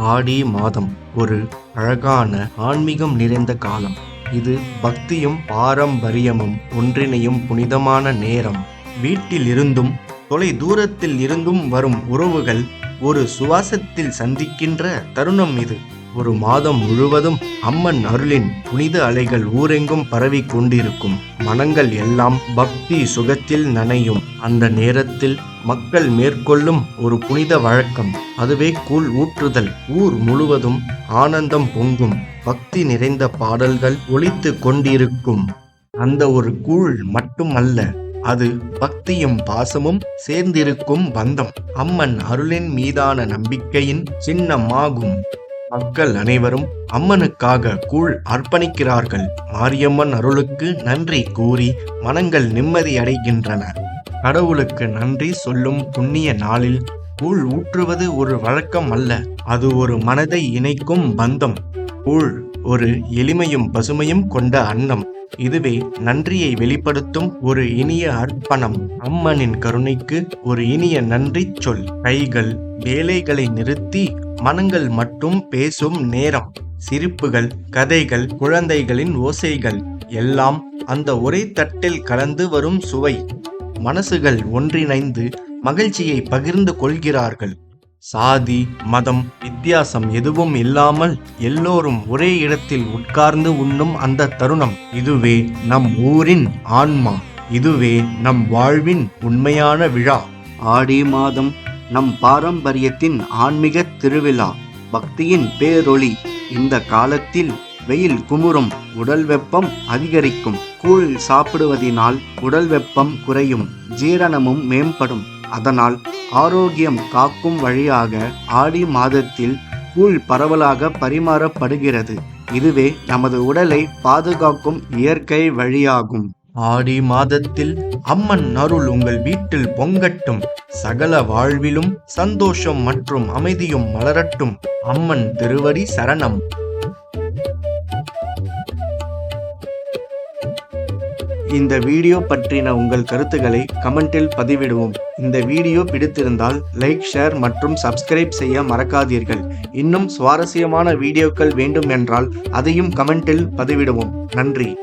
ஆடி மாதம் ஒரு அழகான ஆன்மீகம் நிறைந்த காலம். இது பக்தியும் பாரம்பரியமும் ஒன்றிணையும் புனிதமான நேரம். வீட்டில் இருந்தும் தொலை தூரத்தில் இருந்தும் வரும் உறவுகள் ஒரு சுவாசத்தில் சந்திக்கின்ற தருணம் இது. ஒரு மாதம் முழுவதும் அம்மன் அருளின் புனித அலைகள் ஊரெங்கும் பரவி கொண்டிருக்கும். மனங்கள் எல்லாம் பக்தி சுகத்தில் நனையும். அந்த நேரத்தில் மக்கள் மேற்கொள்ளும் ஒரு புனித வழக்கம். அதுவே கூழ் ஊற்றுதல். ஊர் முழுவதும் ஆனந்தம் பொங்கும். பக்தி நிறைந்த பாடல்கள் ஒழித்து கொண்டிருக்கும். அந்த ஒரு கூழ் மட்டுமல்ல அது பக்தியும் பாசமும் சேர்ந்திருக்கும் பந்தம். அம்மன் அருளின் மீதான நம்பிக்கையின் சின்னமாகும். மக்கள் அனைவரும் அம்மனுக்காக கூழ் அர்ப்பணிக்கிறார்கள். மாரியம்மன் அருளுக்கு நன்றி கூறி மனங்கள் நிம்மதி அடைகின்றன. கடவுளுக்கு நன்றி சொல்லும் புண்ணிய நாளில் கூழ் ஊற்றுவது ஒரு வழக்கம் அல்ல அது ஒரு மனதை இணைக்கும் பந்தம். கூழ் ஒரு எளிமையும் பசுமையும் கொண்ட அன்னம். இதுவே நன்றியை வெளிப்படுத்தும் ஒரு இனிய அர்ப்பணம். அம்மனின் கருணைக்கு ஒரு இனிய நன்றி சொல். கைகள் வேலைகளை நிறுத்தி மனங்கள் மட்டும் பேசும் நேரம் சிரிப்புகள் கதைகள் குழந்தைகளின் ஓசைகள் எல்லாம் அந்த ஒரே தட்டில் கலந்து வரும் சுவை. மனசுகள் ஒன்றிணைந்து மகிழ்ச்சியை பகிர்ந்து கொள்கிறார்கள். சாதி மதம் வித்தியாசம் எதுவும் இல்லாமல் எல்லோரும் ஒரே இடத்தில் உட்கார்ந்து உண்ணும் அந்த தருணம். இதுவே நம் ஊரின் ஆன்மா. இதுவே நம் வாழ்வின் உண்மையான விழா. ஆடி மாதம் நம் பாரம்பரியத்தின் ஆன்மீக திருவிழா பக்தியின் பேரொளி. இந்த காலத்தில் வெயில் குமுறும் உடல் வெப்பம் அதிகரிக்கும். கூழ் சாப்பிடுவதினால் உடல் வெப்பம் குறையும் ஜீரணமும் மேம்படும். அதனால் ஆரோக்கியம் காக்கும் வழியாக ஆடி மாதத்தில் கூழ் பரவலாக பரிமாறப்படுகிறது. இதுவே நமது உடலை பாதுகாக்கும் இயற்கை வழியாகும். ஆடி மாதத்தில் அம்மன் அருள் உங்கள் வீட்டில் பொங்கட்டும். சகல வாழ்விலும் சந்தோஷம் மற்றும் அமைதியும் மலரட்டும். அம்மன் திருவடி சரணம். இந்த வீடியோ பற்றின உங்கள் கருத்துக்களை கமெண்டில் பதிவிடுவோம். இந்த வீடியோ பிடித்திருந்தால் லைக் ஷேர் மற்றும் சப்ஸ்கிரைப் செய்ய மறக்காதீர்கள். இன்னும் சுவாரஸ்யமான வீடியோக்கள் வேண்டும் என்றால் அதையும் கமெண்டில் பதிவிடுவோம். நன்றி.